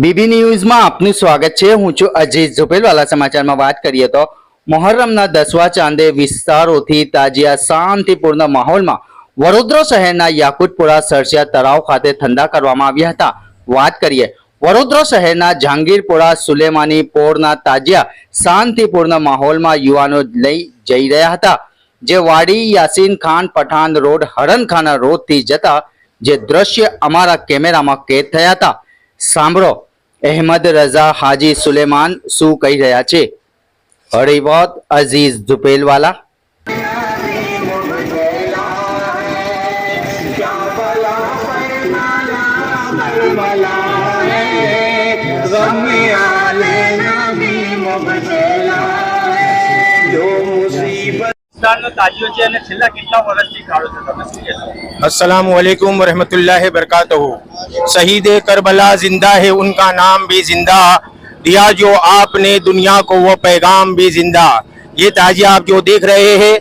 BB ન્યૂઝમાં આપનું સ્વાગત છે. હું છું અજીત ઝુપેલવાલા સમાચારમાં વાત કરીએ તો મોહર્રમના દસવા ચાંદે વિસ્તારોથી તાજિયા શાંતિપૂર્ણ માહોલમાં વડોદરા શહેરના યાકુતપુરા સરસિયા તળાવ ખાતે ઠંડા કરવામાં આવ્યા હતા. વાત કરીએ વડોદરા શહેરના જહાંગીરપુરા સુલેમાની પોળના તાજિયા શાંતિપૂર્ણ માહોલમાં યુવાનો લઈ જઈ રહ્યા હતા. જે વાડી યાસીન ખાન પઠાણ રોડ, હરણખાના રોડથી જતા જે દ્રશ્ય અમારા કેમેરામાં કેદ થયા હતા. સાંભળો. અહેમદ રઝા હાજી સુલેમાન શું કહી રહ્યા છે? હરિવત અઝીઝ ધુપેલવાલા પાકિસ્તાનનો शहीद करबला ज़िंदा है, उनका नाम भी ज़िंदा। दिया जो आपने दुनिया को, वो पैगाम भी ज़िंदा। ये ताजिया आप जो देख रहे हैं,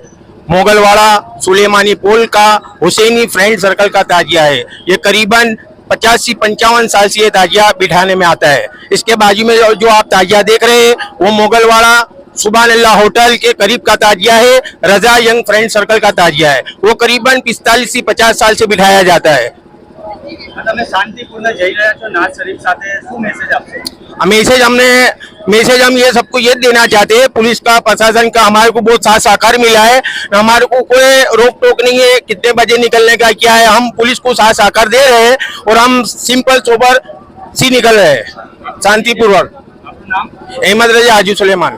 मोगलवाड़ा सुलेमानी पुल का हुसैनी फ्रेंड सर्कल का ताजिया है। ये करीबन पचासी पंचावन साल से ये ताजिया बिठाने में आता है। इसके बाजू में जो आप ताजिया देख रहे हैं, वो मोगलवाड़ा सुबह अल्लाह होटल के करीब का ताजिया है रजा यंग फ्रेंड सर्कल का ताजिया है। वो करीबन पिस्तालीस से पचास साल से बिठाया जाता है। मैसेज हमने मैसेज हम ये सबको ये देना चाहते हैं पुलिस का प्रशासन का हमारे को बहुत साथ साकार मिला है। हमारे को कोई रोक टोक नहीं है कितने बजे निकलने का क्या है हम पुलिस को साथ साकार दे रहे हैं और हम सिंपल सोबर सी निकल रहे हैं शांतिपूर्वक। अहमद रजा आजू सुलेमान।